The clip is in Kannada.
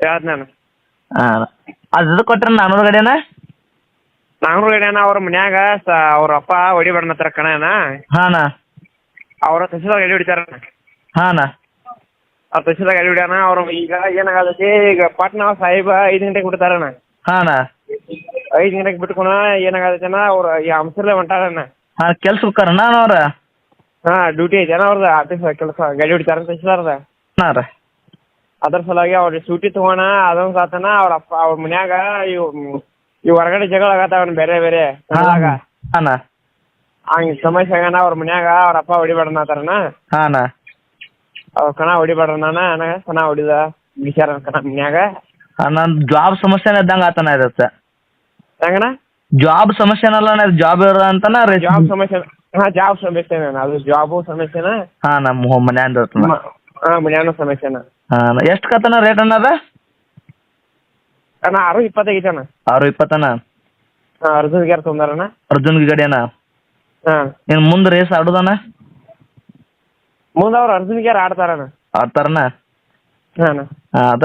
ಹೇಳ್ತ ನಾನು? ಅದು ಕೊಟ್ರೆ ನಾನೂರು ಗಡಿಯನ? ನಾನೂರು ಗಡಿಯನ ಅವ್ರ ಮನ್ಯಾಗ ಅವ್ರ ಅಪ್ಪ ಹೊಡಿಬಾರ್ನತ್ತಾರ ಕಣನ ಹಾಂ ಹಾನ. ಅವ್ರ ತಸಿದಾಗ ಗಾಡಿ ಹೊಡಿತಾರ ಅವ್ರ ತಸಿದಾಗ ಗಾಡಿ ಹೊಡ್ಯಾನ? ಅವ್ರ ಈಗ ಏನಾಗತೈತಿ ಈಗ ಪಟ್ನಾ ಸಾಹೇಬ ಐದು ಗಂಟೆಗೆ ಬಿಡ್ತಾರಣ್ಣ ಹಾನ. ಅಣ್ಣ ಐದು ಗಂಟೆಗೆ ಬಿಟ್ಕೊಣ ಏನಾಗತ್ತೆ ಅವ್ರ ಈ ಅಂಶರ್ಲೆ ಹೊಂಟಾರಣ್ಣ ಹಾ ಕೆಲ್ಸ ಅವ್ರ? ಹಾ ಡ್ಯೂಟಿ ಐತೆ ಅವ್ರದ್ದು ಆಫೀಸ್ ಕೆಲಸ ಗಾಡಿ ಹೊಡಿತಾರ ತಸಿದಾರ ಹಾಂ ರೀ. ಅದ್ರ ಸಲುವಾಗಿ ಅವ್ರ ಸೂಟಿ ತಗೋಣ ಅದೊಂದು ಸಾತನ ಅವ್ರ ಅಪ್ಪ ಅವ್ರ ಮನ್ಯಾಗ ಇವ್ ಇವ್ ಹೊರಗಡೆ ಜಗಳ ಆಗತ್ತಾವನ್ ಬೇರೆ ಬೇರೆ ಹಂಗ ಸಮಸ್ಯೆ ಆಗಣ ಅವ್ರ ಮನ್ಯಾಗ ಅವ್ರ ಅಪ್ಪ ಹೊಡಿಬೇಡನ ಅವ್ರ ಕಣ ಹೊಡಿಬೇಡ್ರಣ್ಣ ನನಗ ಕಣ ಹೊಡಿದ ವಿಚಾರ ಕಣ ಮನ್ಯಾಗ. ನನ್ ಜಾಬ್ ಸಮಸ್ಯೆ ಇದ್ದಂಗ ಆತನ ಇರತ್ತೆ. ಹೆಂಗಣ ಜಾಬ್ ಸಮಸ್ಯೆನಲ್ಲ ಜಾಬ್ ಇರೋದ ಅಂತನ ಜಾಬ್ ಸಮಸ್ಯೆ ಹಾ ಜಾಬ್ ಸಮಸ್ಯೆ ಅದು ಜಾಬ್ ಸಮಸ್ಯೆನ. ಹಾ ನಮ್ಮ ಮನ್ಯಾಂದ ಮನ್ಯಾನು ಸಮಸ್ಯೆನ. ಎಷ್ಟು ಕತನ ರೇಟ್ ಅಣ್ಣ ಅದ? ಅಣ್ಣ ಆರು ಇಪ್ಪತ್ತೈತಣ್ಣ ಆರು ಇಪ್ಪತ್ತನ ಹಾ ಅರ್ಜುನ್ ಗ್ಯಾರ ತೊಂದಾರಣ್ಣ. ಅರ್ಜುನ್ಗೆ ಗಾಡಿಯನ ಹಾ. ಏನು ಮುಂದೆ ರೇಸ್ ಆಡೋದಣ್ಣ? ಮುಂದೆ ಅವ್ರು ಅರ್ಜುನ್ ಗ್ಯಾರ ಆಡ್ತಾರಣ್ಣ. ಆಡ್ತಾರಣ್ಣ? ಹಾಂ ಅದ